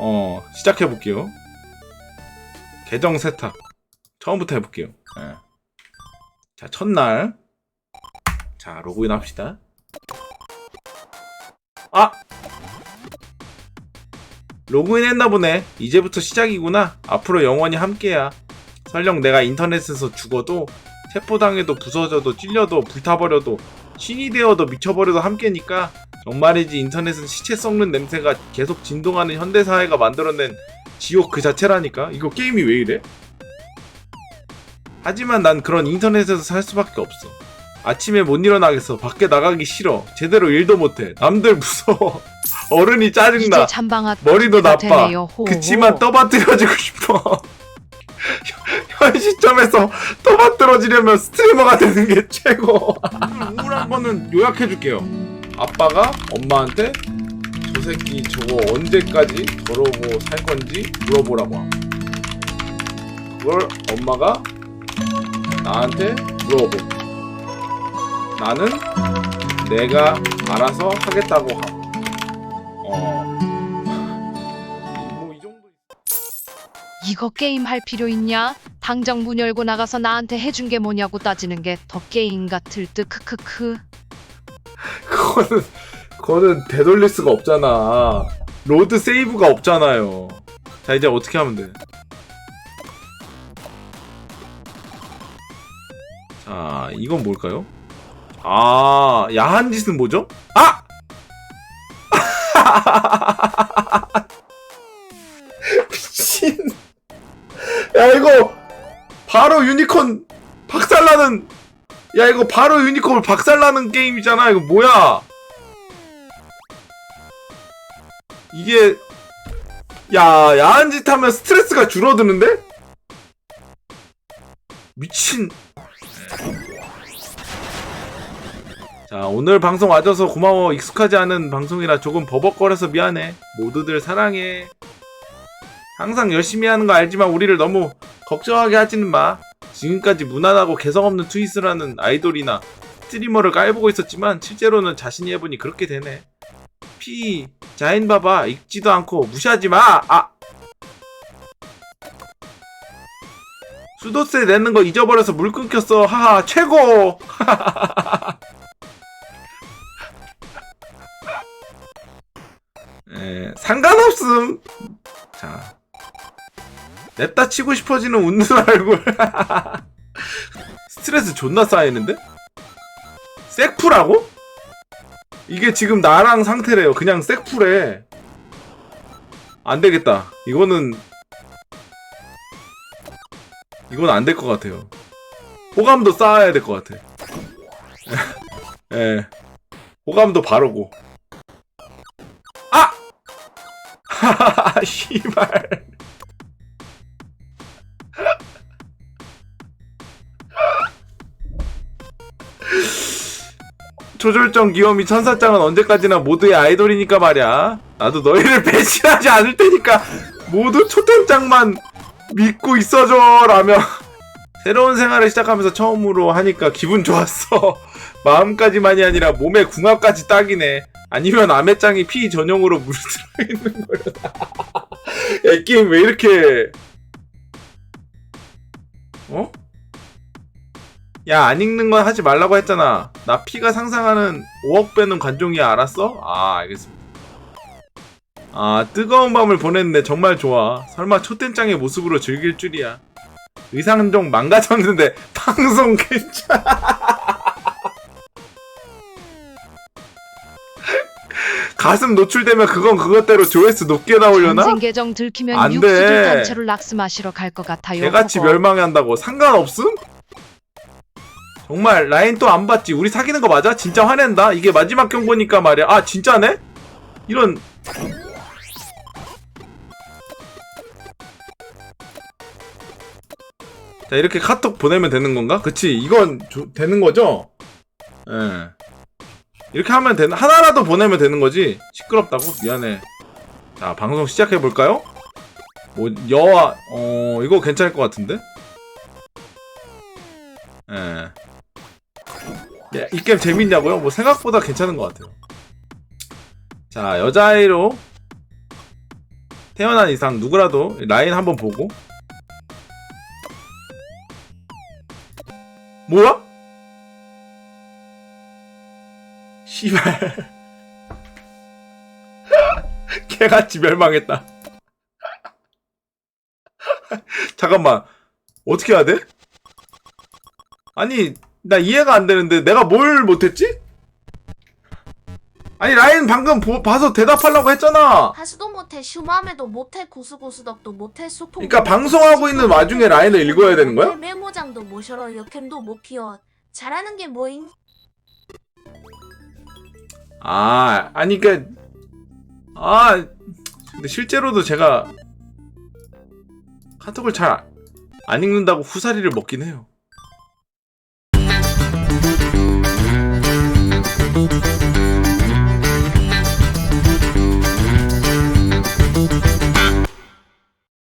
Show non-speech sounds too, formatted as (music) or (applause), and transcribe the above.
어 시작해 볼게요. 계정 세탁 처음부터 해볼게요. 예. 자 첫날 자 로그인 합시다. 아 로그인 했나 보네. 이제부터 시작이구나. 앞으로 영원히 함께야. 설령 내가 인터넷에서 죽어도 체포당해도 부서져도 찔려도 불타버려도 신이 되어도 미쳐버려도 함께니까 정말이지 인터넷은 시체 썩는 냄새가 계속 진동하는 현대사회가 만들어낸 지옥 그 자체라니까? 이거 게임이 왜 이래? 하지만 난 그런 인터넷에서 살 수밖에 없어. 아침에 못 일어나겠어. 밖에 나가기 싫어. 제대로 일도 못해. 남들 무서워. (laughs) 어른이 짜증나. 머리도 나빠. 그치만 떠받들어지고 싶어. (laughs) 현 시점에서 떠받들어지려면 스트리머가 되는 게 최고. 우울한 거는 요약해줄게요 아빠가 엄마한테 저 새끼 저거 언제까지 저러고 살 건지 물어보라고 함 그걸 엄마가 나한테 물어보고 나는 내가 알아서 하겠다고 함 어. (laughs) 정도 이거 게임 할 필요 있냐? 당장 문 열고 나가서 나한테 해준 게 뭐냐고 따지는 게 더 게임 같을 듯 크크크. 그거는 그거는 되돌릴 수가 없잖아. 로드 세이브가 없잖아요. 자 이제 어떻게 하면 돼? 자 이건 뭘까요? 아 야한 짓은 뭐죠? 아! (laughs) 미친. 야 이거 바로 유니콘 박살나는 야 이거 바로 유니콘을 박살나는 게임이잖아 이거 뭐야 이게 야 야한 짓 하면 스트레스가 줄어드는데? 미친. 자 오늘 방송 와줘서 고마워. 익숙하지 않은 방송이라 조금 버벅거려서 미안해. 모두들 사랑해. 항상 열심히 하는 거 알지만 우리를 너무 걱정하게 하지는 마. 지금까지 무난하고 개성 없는 트윗을 하는 아이돌이나 스트리머를 깔보고 있었지만 실제로는 자신이 해보니 그렇게 되네. 피 자인 봐봐 읽지도 않고 무시하지 마. 아 수도세 내는 거 잊어버려서 물 끊겼어. 하하 최고. (laughs) 에, 상관없음. 자 냅다 치고 싶어지는 웃는 얼굴. (laughs) 스트레스 존나 쌓이는데? 색풀하고? 이게 지금 나랑 상태래요. 그냥 색풀해. 안 되겠다. 이거는 이건 안 될 것 같아요. 호감도 쌓아야 될 것 같아. (laughs) 예. 호감도 바르고. 아! 하하하, (laughs) 씨발. (laughs) 조절정 귀요미 천사짱은 언제까지나 모두의 아이돌이니까 말이야. 나도 너희를 (laughs) 배신하지 않을 테니까 모두 초tem짱만 믿고 있어줘 라며 (laughs) 새로운 생활을 시작하면서 처음으로 하니까 기분 좋았어. (laughs) 마음까지만이 아니라 몸의 궁합까지 딱이네. 아니면 아메짱이 피 전용으로 물에 들어있는 거려나. 야, 이 게임 왜 이렇게 어? 야, 안 읽는 건 하지 말라고 했잖아. 나 피가 상상하는 5억 배는 관종이야, 알았어? 아, 알겠습니다. 아, 뜨거운 밤을 보냈네. 정말 좋아. 설마 초된장의 모습으로 즐길 줄이야. 의상 좀 망가졌는데, (laughs) 방송 괜찮아. (laughs) 가슴 노출되면 그건 그것대로 조회수 높게 나오려나? 계정 들키면 안 육수들 돼. 단체로 락스 마시러 갈 것 같아요. 개같이. 멸망한다고 상관없음? 정말 라인 또 안 봤지 우리 사귀는 거 맞아? 진짜 화낸다 이게 마지막 경보니까 말이야 아 진짜네? 이런 자 이렇게 카톡 보내면 되는 건가? 그치 이건 조- 되는 거죠? 예 이렇게 하면 되는 하나라도 보내면 되는 거지 시끄럽다고? 미안해 자 방송 시작해 볼까요? 뭐 여와 어 이거 괜찮을 것 같은데? 예. 야, 이 게임 재밌냐고요? 뭐 생각보다 괜찮은 것 같아요. 자 여자아이로 태어난 이상 누구라도 라인 한번 보고 뭐야? 씨발 (laughs) 개같이 멸망했다 (laughs) 잠깐만 어떻게 해야 돼? 아니 나 이해가 안 되는데 내가 뭘 못했지? 아니 라인 방금 보- 봐서 대답하려고 했잖아. 하수도 못해. 슈마메도 못해. 고수고수덕도 못해. 소통 그러니까 방송하고 있는 와중에 라인을 읽어야 되는 거야? 메모장도 모셔러 역캠도 못 피워. 잘하는 게 뭐임? 아 아니 그니까 아 근데 실제로도 제가 카톡을 잘 안 읽는다고 후사리를 먹긴 해요 Thank you.